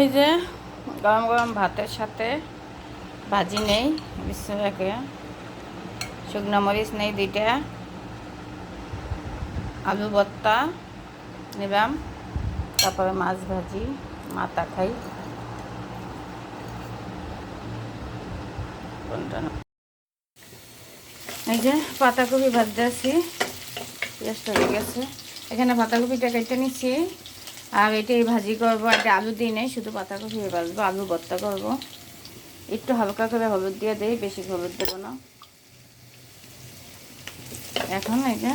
এই যে গরম গরম ভাতের সাথে ভাজি নেই বিশ্বরাকে শুকনো মরিচ নেই দুইটা। আলু ভর্তা নিলাম, তারপরে মাছ ভাজি, মাথা খাই। এই যে পাতাকপি ভাজতে আছি গেছে। এখানে পাতাকপিটা কেটে নিচ্ছি আর এটাই ভাজি করব একটা আলু দিই নেই, শুধু পাতাকপি ভাজবো আলু ভর্তা করব। একটু হালকা করে হলুদ দিয়ে দেই, বেশি হলুদ দেবো না। এখন এই যে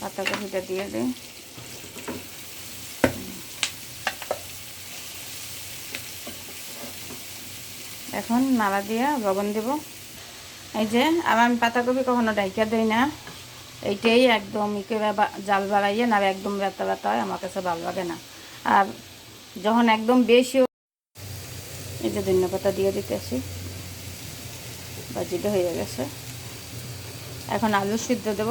পাতাকপিটা দিয়ে দিই। এখন নাড়া দিয়ে লবণ দেব। এই যে, আর আমি পাতাকপি কখনো ডাইকা দিই না। এইটাই একদম ইকে জাল বাড়াইয়ে না একদম ব্যথা ব্যথা হয়, আমার কাছে ভালো লাগে না। আর যখন একদম বেশি এই যে ধন্য পাতা দিয়ে দিতেছি। ভাজিটা হয়ে গেছে। এখন আলু সিদ্ধ দেব।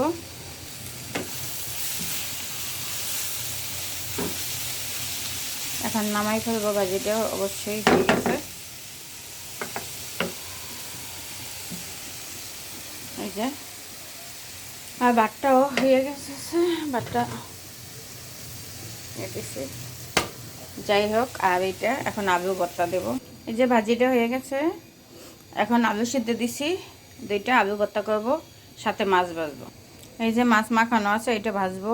এখন নামাই ফেলব ভাজিটা অবশ্যই হয়ে গেছে। এই যে। আর বাটটাও হয়ে গেছে বাটটা দিছি যাই হোক, আর এটা এখন আলু ভর্তা দেব। এই যে ভাজিটা হয়ে গেছে, এখন আলু সিদ্ধ দিছি, দুইটা আলু ভর্তা করব, সাথে মাছ ভাজবো। এই যে মাছ মাখানো আছে এটা ভাজবো,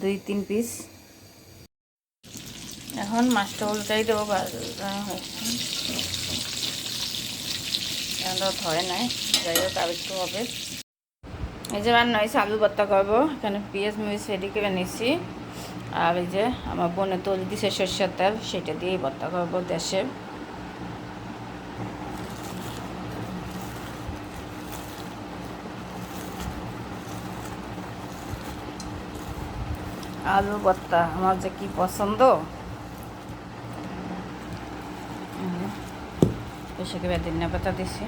দুই, তিন পিস। এখন মাছটা উল্টাই দেবো ধরে নাই, যাই হোক, আর একটু হবে। এই যে রান্না হয়েছে আলু ভর্তা করব। এখানে পেঁয়াজ, মরিচ রেডি করে নিছি আর এই যে আমার বোনে তল দিছে সর্ষের তেল, সেটা দিয়েই ভর্তা করব দেশে। আলু ভর্তা, আমার যে কি পছন্দ? বেশি করে দিন পাতা দিছি।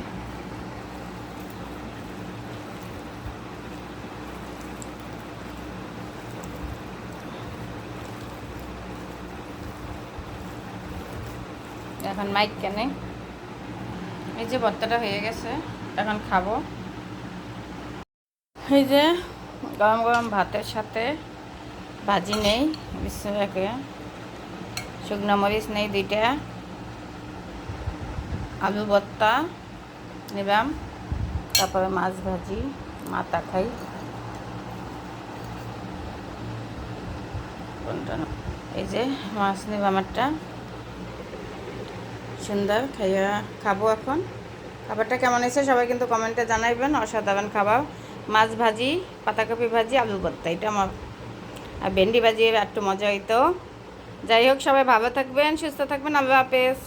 এখন মাইক কেনে এই যে ভর্তাটা হয়ে গেছে, এখন খাব। এই যে গরম গরম ভাতের সাথে ভাজি নেই বিশ্বরাকে শুকনো মরিচ নেই দুইটা। আলু ভর্তা নিলাম, তারপরে মাছ ভাজি মাথা খাই। এই যে মাছ নিলাম একটা। সুন্দর খাইয়া খাব এখন। খাবারটা কেমন হয়েছে সবাই কিন্তু কমেন্টে জানাইবেন, অসাধারণ খাবার। মাছ ভাজি, পাতাকপি ভাজি আলু ভর্তা, এটা আমার। আর ভেন্ডি ভাজি একটু মজা হইতো। যাই হোক, সবাই ভালো থাকবেন, সুস্থ থাকবেন, আল্লাহ হাফেজ।